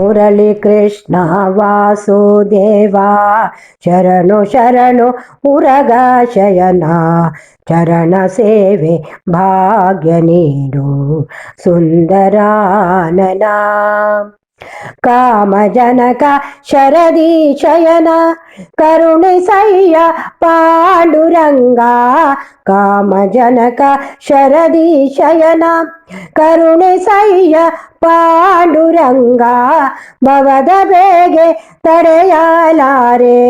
మురళీకృష్ణ వాసుదేవా. శరణు శరణు మురగా శయన చరణ సేవే భాగ్యనీడు సుందరాననా. ನೀಡು ಸುಂದರಾನನ ಕಾಮಜನಕ ಶರದಿ ಶಯನ ಕರುಣಿಸಯ್ಯ ಪಾಂಡುರಂಗ ಕಾಮಜನಕ ಶರದಿ ಶಯನ ಕರುಣಿಸಯ್ಯ ಪಾಂಡುರಂಗ ಭವದ ಬೇಗೆ ತಡೆಯಲಾರೆ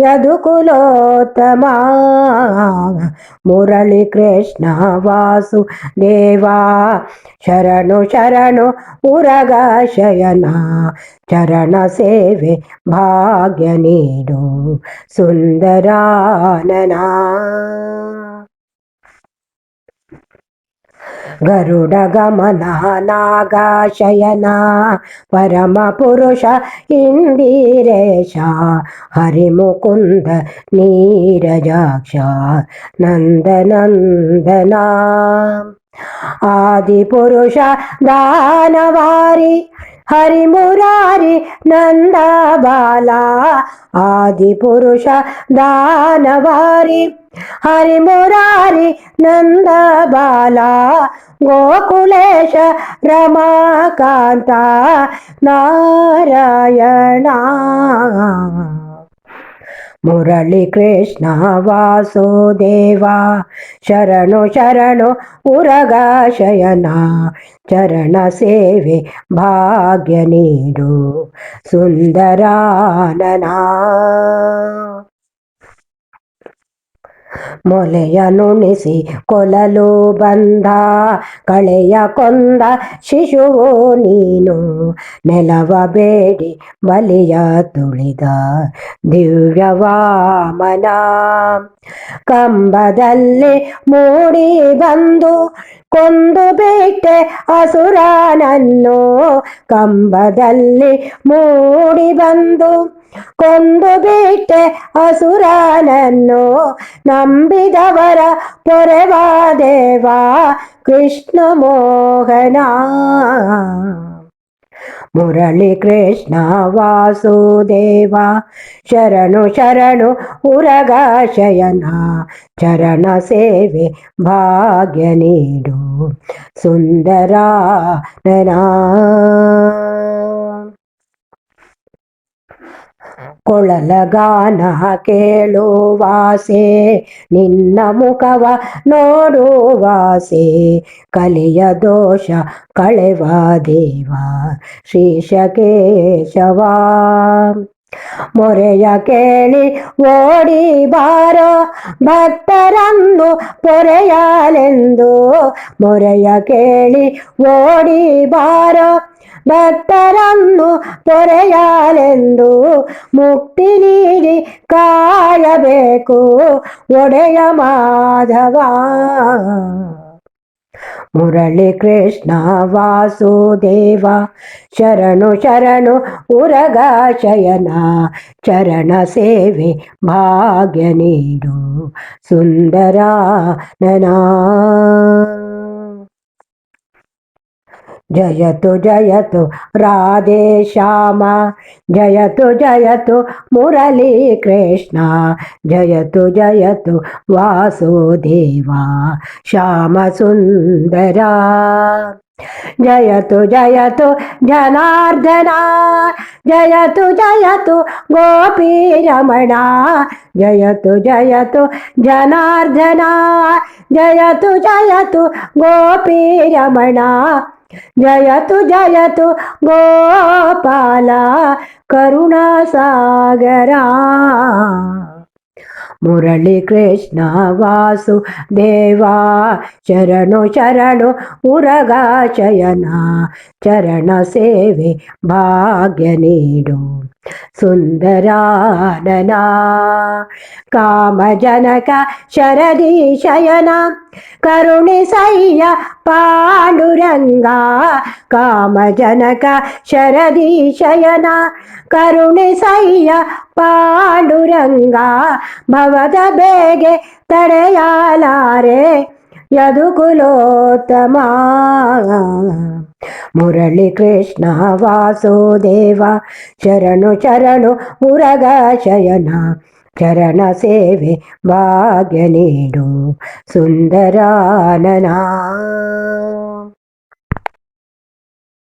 యదుకులోత్తమా మురళి కృష్ణ వాసు దేవా. శరణు శరణు మురగ శయన చరణ సేవే భాగ్య నీడు సుందరాననా. గరుడగమనానాగాశయన పరమపురుష ఇందిరేశ హరిముకుంద నీరజాక్ష నందనందనా. ఆదిపురుష దానవారి హరి మురారి నంద నందబాల ఆది పురుష దానవారి. హరి మురారి నంద నందబాల గోకులేశ రమాకాంత నారాయణ. మురళీకృష్ణ వాసుదేవా శరణు శరణు ఉరగా శయన చరణ సేవే భాగ్య నీడు సుందరాననా. ಮೊಲೆಯ ನುಣಿಸಿ ಕೊಲಲು ಬಂದ, ಕಳೆಯ ಕೊಂದ ಶಿಶುವು ನೀನು, ನೆಲವ ಬೇಡಿ ಬಲಿಯ ತುಳಿದ ದಿವ್ಯವಾಮನ ಕಂಬದಲ್ಲಿ ಮೂಡಿ ಬಂದು ಕೊಂದು ಬೇಟೆ ಅಸುರನನ್ನು, ಕಂಬದಲ್ಲಿ ಮೂಡಿ ಬಂದು ಕೊಂದು ಬಿಟ್ಟೆ ಅಸುರನನ್ನು ನಂಬಿದವರ ಪೊರೆವಾದೇವಾ ದೇವ, ಕೃಷ್ಣ ಮೋಹನ. ಮುರಳಿ ಕೃಷ್ಣ ವಾಸುದೇವ, ಶರಣು ಶರಣು ಉರಗ ಶಯನ ಚರಣ ಸೇವೆ ಭಾಗ್ಯ ನೀಡು. ಸುಂದರಾನನ. ಕೊಳಲಗಾನ ಕೇಳುವಾಸೆ ನಿನ್ನ ಮುಖವ ನೋಡುವಾಸೆ ಕಲಿಯ ದೋಷ ಕಳೆವ ದೇವ ಶ್ರೀಶಕೇಶವ ಮೊರೆಯ ಕೇಳಿ ಓಡಿ ಬಾರೋ, ಭಕ್ತರಂದು ಪೊರೆಯಲೆಂದು, ಮೊರೆಯ ಕೇಳಿ ಓಡಿ ಬಾರೋ ಭಕ್ತರನ್ನು ಪೊರೆಯಲೆಂದು ಮುಕ್ತಿ ನೀಡಿ ಕಾಯಬೇಕು ಒಡೆಯ ಮಾಧವ ಮುರಳಿ ಕೃಷ್ಣ ವಾಸುದೇವ ಶರಣು ಶರಣು ಉರಗ ಶಯನ ಚರಣ ಸೇವೆ ಭಾಗ್ಯ ನೀಡು ಸುಂದರಾನನ ಜಯತು जय जयतु जयतु, राधे श्यामा, जयतु जयतु मुरली कृष्णा जयतु जयतु, वासुदेवा, श्याम श्यामसुन्दरा जयतु जयतु, जनार्दना, जयतु जयतु गोपी रमणा जयतु जयतु, जनार्दना, जयतु जयतु गोपी रमणा జయతు జయతు గోపాల కరుణాసాగరా. మురళీకృష్ణ వాసు దేవా శరణు శరణు మురగా చయన చరణ సేవే భాగ్య నీడు. సుందరాననా. కామజనక శరది శయన కరుణి సయ్య పాండురంగా. కామజనక శరది శయన కరుణి సయ్య పాండురంగా. భవద బేగే తడయాలారే యదుకులోత్తమా? మురళి కృష్ణ వాసుదేవ శరణు శరణు మురగ శయన చరణ సేవే భాగ్యనీడు సుందరాననా.